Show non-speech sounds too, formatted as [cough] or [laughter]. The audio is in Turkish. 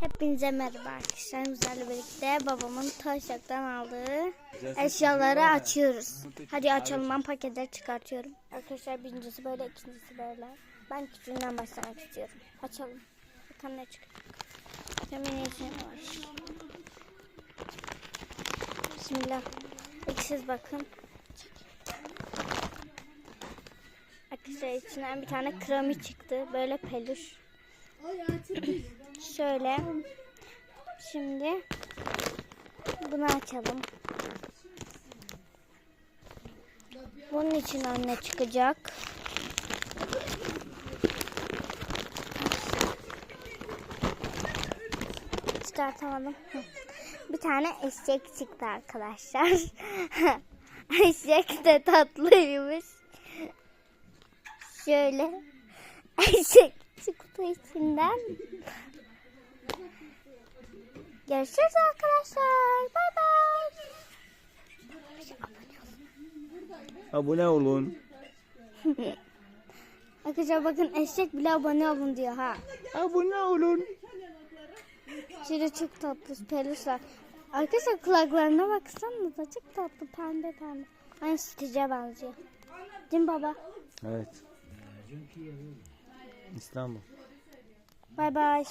Hepinize merhaba arkadaşlar. Bizlerle birlikte babamın taşaktan aldığı eşyaları açıyoruz. Hadi açalım ben paketleri çıkartıyorum. Arkadaşlar birincisi böyle ikincisi böyle. Ben küçüğünden başlamak istiyorum. Açalım. Bakalım ne çıkıyor. Hemen içine var. Bismillah. İlk siz bakın. Arkadaşlar içinden bir tane kremi çıktı. Böyle peluş. Şöyle. Şimdi bunu açalım. Bunun için anne çıkacak. Çıkartamadım. Bir tane eşek çıktı arkadaşlar. [laughs] eşek de tatlıymış. Şöyle [laughs] eşek çıktı içinden. Görüşürüz arkadaşlar. Bay bay. Abone olun. [laughs] Arkadaşlar bakın eşek bile abone olun diyor ha. Abone olun. Şöyle çok tatlı peluşlar. Arkadaşlar kulaklarına baksanıza çok tatlı pembe pembe. Aynı sütüce benziyor. Değil mi baba? Evet. İstanbul. Bay bay.